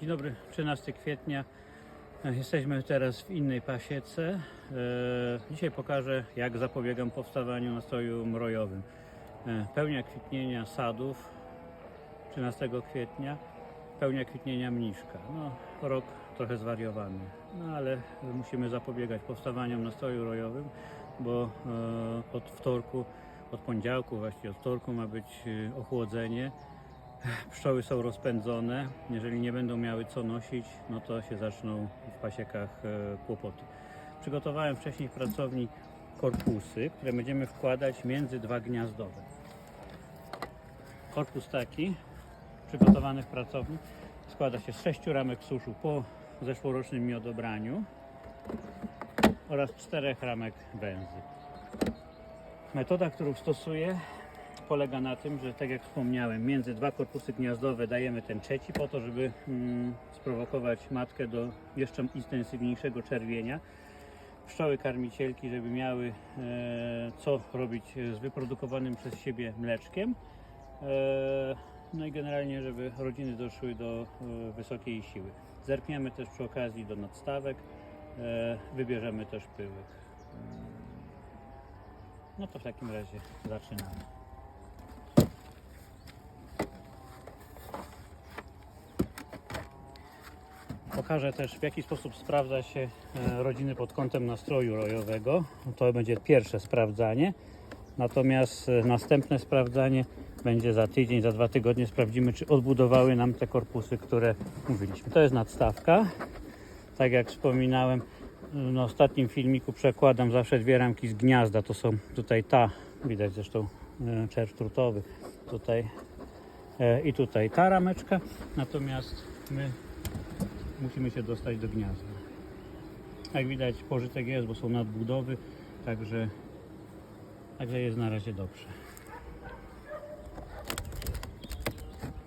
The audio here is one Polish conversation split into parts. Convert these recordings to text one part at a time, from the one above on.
Dzień dobry, 13 kwietnia. E, Jesteśmy teraz w innej pasiece. E, Dzisiaj pokażę, jak zapobiegam powstawaniu nastroju mrojowym. E, Pełnia kwitnienia sadów 13 kwietnia, pełnia kwitnienia mniszka. No, rok trochę zwariowany, no ale musimy zapobiegać powstawaniom nastroju rojowym, bo od wtorku, od poniedziałku właściwie od wtorku ma być ochłodzenie. Pszczoły są rozpędzone. Jeżeli nie będą miały co nosić, no to się zaczną w pasiekach e, kłopoty. Przygotowałem wcześniej w pracowni korpusy, które będziemy wkładać między dwa gniazdowe. Korpus taki, przygotowany w pracowni, składa się z sześciu ramek suszu po zeszłorocznym miodobraniu oraz czterech ramek węzy. Metoda, którą stosuję, polega na tym, że tak jak wspomniałem, między dwa korpusy gniazdowe dajemy ten trzeci po to, żeby mm, sprowokować matkę do jeszcze intensywniejszego czerwienia. Pszczoły karmicielki, żeby miały e, co robić z wyprodukowanym przez siebie mleczkiem. E, no i generalnie, żeby rodziny doszły do e, wysokiej siły. Zerkniemy też przy okazji do nadstawek, wybierzemy też pyłek. Mm. No to w takim razie zaczynamy. Pokażę też w jaki sposób sprawdza się e, rodziny pod kątem nastroju rojowego. To będzie pierwsze sprawdzanie. Natomiast e, następne sprawdzanie będzie za tydzień, za dwa tygodnie. Sprawdzimy, czy odbudowały nam te korpusy, które mówiliśmy. To jest nadstawka. Tak jak wspominałem, na ostatnim filmiku przekładam zawsze dwie ramki z gniazda. To są tutaj ta, widać zresztą e, czerw trutowy. Tutaj e, i tutaj ta rameczka. Natomiast my musimy się dostać do gniazda. Jak widać pożytek jest, bo są nadbudowy, także, także jest na razie dobrze.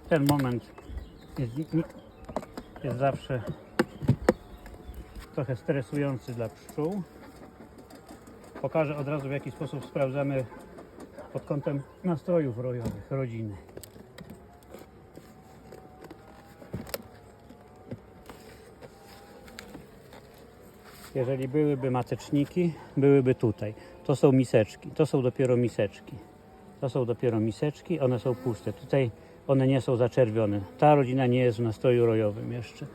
Ten moment jest, jest zawsze trochę stresujący dla pszczół. Pokażę od razu w jaki sposób sprawdzamy pod kątem nastrojów rojowych rodziny. Jeżeli byłyby mateczniki, byłyby tutaj. To są miseczki, to są dopiero miseczki. To są dopiero miseczki, one są puste. Tutaj one nie są zaczerwione. Ta rodzina nie jest w nastroju rojowym jeszcze.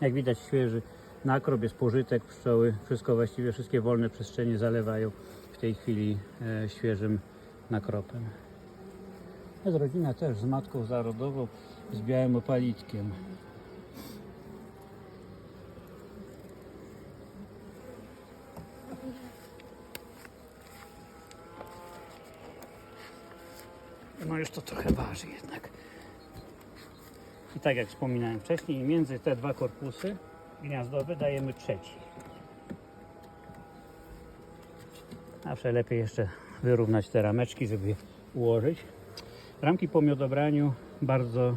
Jak widać świeży nakrop, jest pożytek, pszczoły, wszystko właściwie, wszystkie wolne przestrzenie zalewają w tej chwili e, świeżym nakropem. Jest rodzina też z matką zarodową, z białym opalitkiem. No już to trochę waży jednak. I tak jak wspominałem wcześniej, między te dwa korpusy gniazdowe dajemy trzeci. Zawsze lepiej jeszcze wyrównać te rameczki, żeby ułożyć. Ramki po miodobraniu bardzo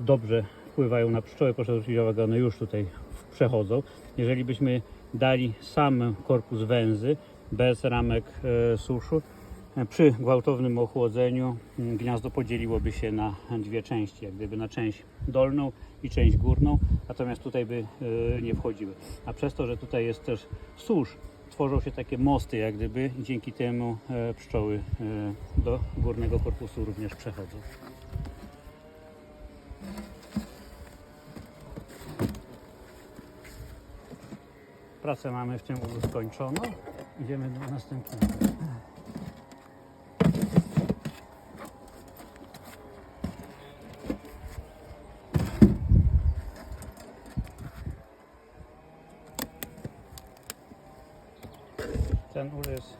dobrze wpływają na pszczoły. Proszę zwrócić uwagę, one już tutaj przechodzą. Jeżeli byśmy dali sam korpus węzy, bez ramek e, suszu, przy gwałtownym ochłodzeniu mm, gniazdo podzieliłoby się na dwie części, jak gdyby na część dolną i część górną, natomiast tutaj by e, nie wchodziły. A przez to, że tutaj jest też susz, tworzą się takie mosty, jak gdyby dzięki temu e, pszczoły e, do górnego korpusu również przechodzą. Pracę mamy w tym ulu skończoną. Idziemy do następnego. Ten ul jest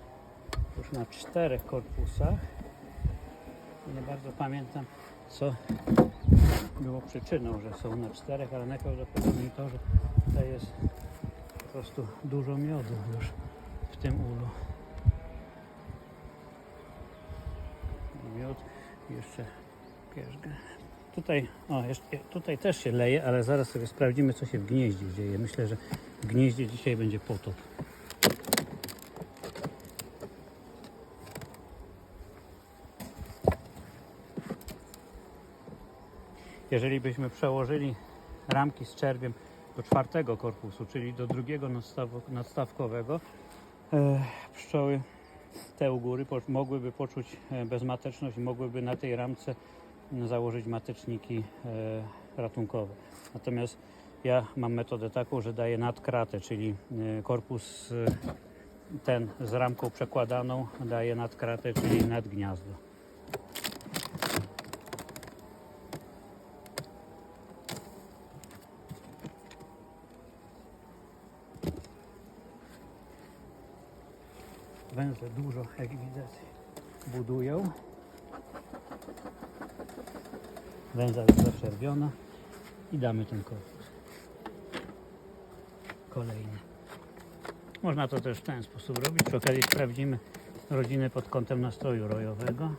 już na czterech korpusach. Nie bardzo pamiętam, co było przyczyną, że są na czterech, ale najprawdopodobniej to, że tutaj jest po prostu dużo miodu już w tym ulu. Miód jeszcze pierzgę. Tutaj, o, jeszcze, tutaj też się leje, ale zaraz sobie sprawdzimy, co się w gnieździe dzieje. Myślę, że w gnieździe dzisiaj będzie potop. Jeżeli byśmy przełożyli ramki z czerwiem do czwartego korpusu, czyli do drugiego nadstawkowego, e, pszczoły te u góry mogłyby poczuć e, bezmateczność i mogłyby na tej ramce m, założyć mateczniki e, ratunkowe. Natomiast ja mam metodę taką, że daję nadkratę, czyli korpus ten z ramką przekładaną daję nad kratę, czyli nad gniazdo. Węże dużo, jak widać, budują. Węza jest zaczerwiona i damy ten korpus. Kolejny. Można to też w ten sposób robić. Przy okazji sprawdzimy rodzinę pod kątem nastroju rojowego.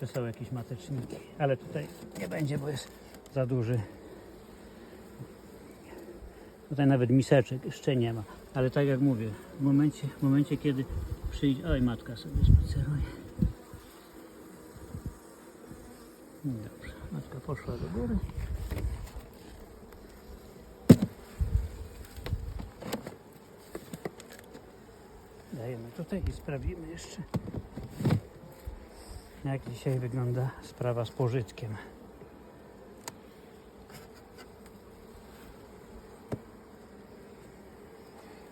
Czy są jakieś mateczniki. Ale tutaj nie będzie, bo jest za duży. Tutaj nawet miseczek jeszcze nie ma. Ale tak jak mówię, w momencie, w momencie kiedy przyjdzie... Oj, matka sobie spaceruje. Dobrze, matka poszła do góry. Dajemy tutaj i sprawdzimy jeszcze, jak dzisiaj wygląda sprawa z pożytkiem.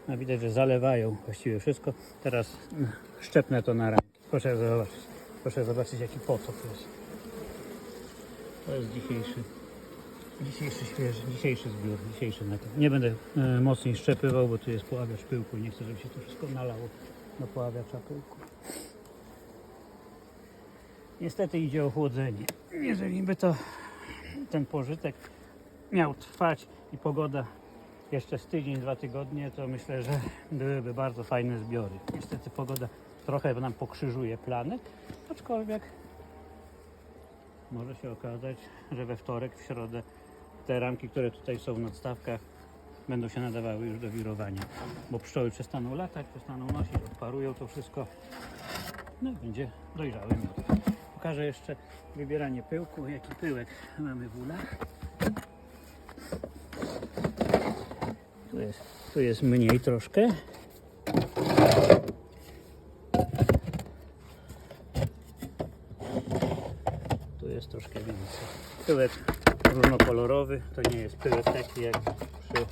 No widać, że zalewają właściwie wszystko. Teraz mm, szczepnę to na ramki. Proszę zobaczyć, proszę zobaczyć jaki potop jest. To jest dzisiejszy, dzisiejszy świeży, dzisiejszy zbiór, dzisiejszy nakład. Nie będę e, mocniej szczepywał, bo tu jest poławiacz pyłku nie chcę, żeby się to wszystko nalało do poławiacza pyłku. Niestety idzie ochłodzenie. Jeżeli by to ten pożytek miał trwać i pogoda jeszcze z tydzień, dwa tygodnie, to myślę, że byłyby bardzo fajne zbiory. Niestety pogoda trochę nam pokrzyżuje plany, aczkolwiek może się okazać, że we wtorek, w środę te ramki, które tutaj są w nadstawkach będą się nadawały już do wirowania, bo pszczoły przestaną latać, przestaną nosić, odparują to wszystko, no i będzie dojrzały miód. Pokażę jeszcze wybieranie pyłku, jaki pyłek mamy w ulach. Tu jest, tu jest mniej troszkę. Tu jest troszkę więcej. Pyłek różnokolorowy, to nie jest pyłek taki jak przy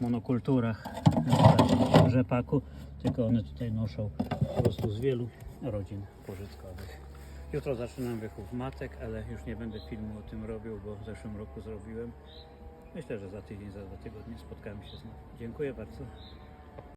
monokulturach rzepaku, tylko one tutaj noszą po prostu z wielu rodzin pożytkowych. Jutro zaczynam wychów matek, ale już nie będę filmu o tym robił, bo w zeszłym roku zrobiłem. Myślę, że za tydzień, za dwa tygodnie spotkamy się znowu. Dziękuję bardzo.